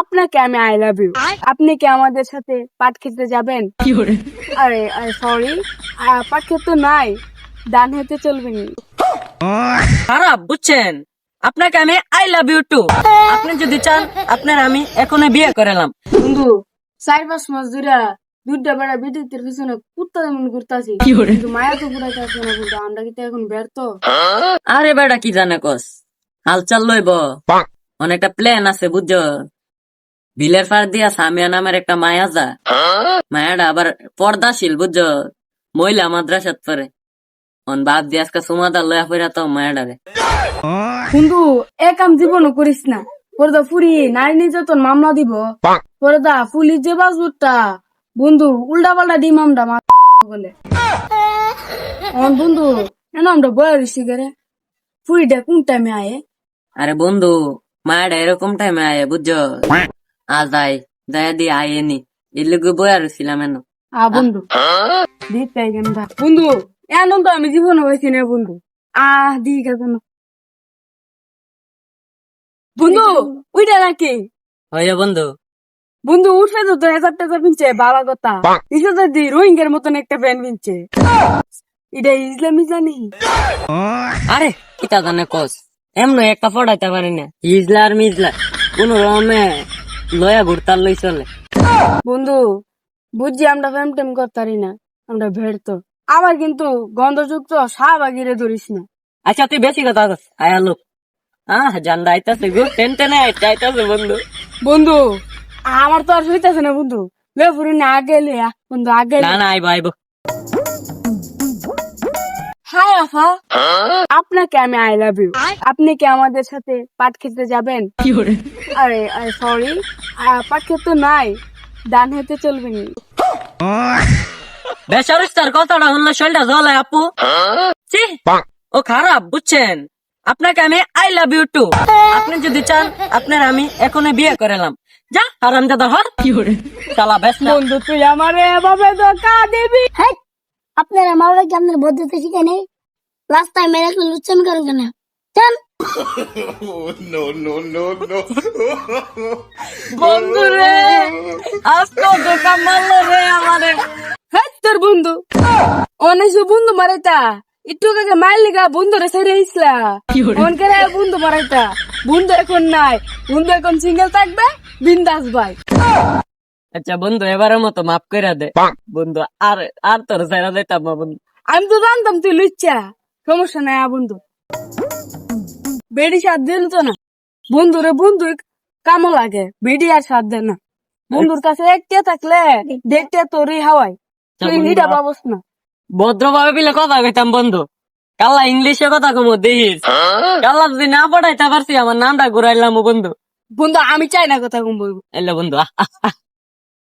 আপনাকে আমি I love you আপনি কি আমাদের সাথে পাট খেতে যাবেন? আরে সরি পাট খেতে নাই। ডান হতে চলবে না। খারাপ বুঝছেন? আপনাকে আমি আই লাভ ইউ টু আপনি যদি চান আপনার আমি এখনও বিয়ে করালাম বন্ধু চার পাঁচ মাস ধরে দুধটা বেড়া বিদ্যুতের পিছনে কুত্তা যেমন ঘুরতাছি। কিন্তু মায়া তো ঘুরাইতে আসবে না বন্ধু আমরা কিন্তু এখন ব্যর্থ? আরে বেড়া কি জানে কস? হালচাল লইব। অনেকটা প্ল্যান আছে বুঝছ? বিলের পার দিয়া সামিয়া নামের একটা মায়া যা। মায়াটা আবার পর্দাশীল বুঝছ? মহিলা মাদ্রাসাত পরে অন বাপ দিয়ে আজকে সুমাদা লয়া ফিরা তো মায়াডারে। বন্ধু এ কাম জীবনও করিস না। পরে দা ফুরি নারী নির্যাতন মামলা দিব। পরে দা পুলিশ যে বাজবুটটা বন্ধু উল্টা পাল্টা আমরা মা বলে। আমার বন্ধু এন আমরা বয়া ঋষি করে ফুরিটা কোন টাইমে আয়ে? আরে বন্ধু মায়াডা এরকম টাইমে আয় বুঝছ? আজ আয় দয়া দিয়ে আয়েনি এর লোকে বই আর ছিলাম এন আ বন্ধু দিতে গেন্দা বন্ধু এমন তো আমি জীবনে হয়েছি না বন্ধু আহ দি গেল বন্ধু উইটা নাকি হয়ে বন্ধু বন্ধু উঠে তো হাজার টাকা পিনছে বাবা কথা ইসে তো দি রোহিঙ্গার মতন একটা প্যান্ট পিনছে এটা ইসলামী জানি আরে কিতা জানে কস এমন একটা পড়াইতে পারি না ইজলা আর মিজলা কোন রকমে লয়া ঘুরতার লই চলে। বন্ধু বুঝছি আমরা প্রেম টেম করতারি না আমরা ভেড়ত আবার কিন্তু গন্ধযুক্ত শাহবাগিরে ধরিস না। আচ্ছা তুই বেশি কথা কস আয়া লোক। আহ আইতাছে গো টেন টেনে আইতাছে বন্ধু। বন্ধু আমার তো আর হইতাছে না বন্ধু। লে ফুরি না আগে লে বন্ধু আগে না না আইব আইব। হাই আফা আপনাকে আমি আই লাভ ইউ। আপনি কি আমাদের সাথে পাট খেতে যাবেন? আরে সরি পাট খেতে নাই ডান হতে চলবে না। বেসারিস্তার কথাটা শুনলে শরীরটা জ্বলে আপু। ছি, ও খারাপ বুঝছেন? আপনাকে আমি আই লাভ ইউ টু আপনি যদি চান আপনার আমি এখনই বিয়ে করালাম যা হারাম দাদা হর চালা ব্যস্ত। বন্ধু তুই আমারে এভাবে ধোকা দিবি? হ্যাঁ আপনার আমার কি আপনার বদ্ধতে শিখে নেই। রাস্তায় মেরে লুচ্ছন করেন কেন? চান বন্ধু রে আজকে ধোকা মারলো রে আমারে। হ্যাঁ তোর বন্ধু। অনেক বন্ধু মারাইতা একটু কাকে মারলিগা বন্ধু রে সেরে ইসলা মন করে বন্ধু মারাইতা বন্ধু এখন নাই। বন্ধু এখন সিঙ্গেল থাকবে। বিন্দাস ভাই। আচ্ছা বন্ধু এবারের মতো মাফ করে দে। বন্ধু আর আর তোর সাইরা দিতাম না বন্ধু। আমি তো জানতাম তুই লুচ্চা। সমস্যা নাই আ বন্ধু। বেডি সাথ দিল তো না। বন্ধু রে বন্ধু কামো লাগে বেডি আর সাথ দেয় না। বন্ধুর কাছে একটা থাকলে দেখতে তোরই হাওয়াই তুই নিটা পাবস না। ভদ্রভাবে বিলে কথা কইতাম বন্ধু। কাল্লা ইংলিশে কথা কমো দেখিস। কাল্লা যদি না পড়াইতে পারছি আমার নামটা ঘুরাইলাম বন্ধু। বন্ধু আমি চাই না কথা কম বলব এলে বন্ধু।